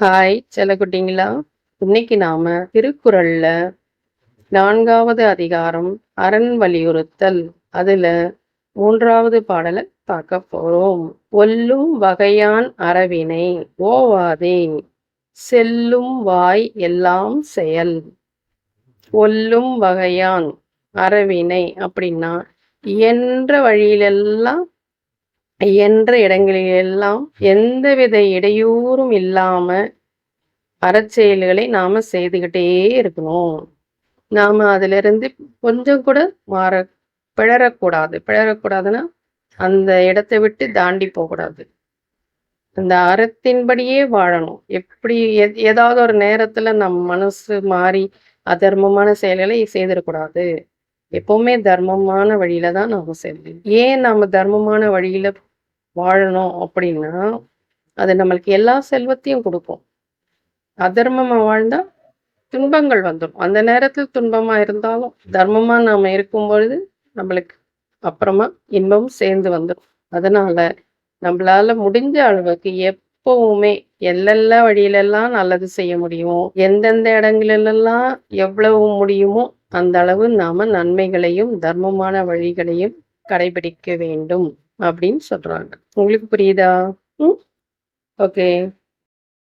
Hi செல்லக்குட்டிங்களா? இன்னைக்கு நாம திருக்குறள்ல நான்காவது அதிகாரம் அரண் வலியுறுத்தல். அதுல மூன்றாவது பாடலை பார்க்க போறோம். ஒல்லும் வகையான் அறவினை ஓவாதே செல்லும் வாய் எல்லாம் செயல். ஒல்லும் வகையான் அறவினை அப்படின்னா இயன்ற வழியிலெல்லாம் என்ற இடங்களிலெல்லாம் எந்தவித இடையூறும் இல்லாம அறச்செயல்களை நாம செய்துகிட்டே இருக்கணும். நாம அதுல இருந்து கொஞ்சம் கூட மாற பிழறக்கூடாது பிழறக்கூடாதுன்னா அந்த இடத்தை விட்டு தாண்டி போகக்கூடாது. அந்த அறத்தின்படியே வாழணும். எப்படி எத்- ஏதாவது ஒரு நேரத்துல நம் மனசு மாறி அதர்மமான செயல்களை செய்திடக்கூடாது. எப்பவுமே தர்மமான வழியில தான் நாம செல்லணும் ஏன் நாம தர்மமான வழியில வாழணும் அப்படின்னா அது நம்மளுக்கு எல்லா செல்வத்தையும் கொடுக்கும். அதர்மமா வாழ்ந்தா துன்பங்கள் வந்துடும் அந்த நேரத்தில் துன்பமா இருந்தாலும் தர்மமா நாம இருக்கும் பொழுது நம்மளுக்கு அப்புறமா இன்பம் சேர்ந்து வந்துடும் அதனால நம்மளால முடிஞ்ச அளவுக்கு எப்பவுமே எல்லெல்லா வழியிலெல்லாம் நல்லது செய்ய முடியும். எந்தெந்த இடங்களிலெல்லாம் எவ்வளவு முடியுமோ அந்த அளவு நாம நன்மைகளையும் தர்மமான வழிகளையும் கடைபிடிக்க வேண்டும். அப்படின்னு சொல்றாங்க. உங்களுக்கு புரியுதா? ம்? ஓகே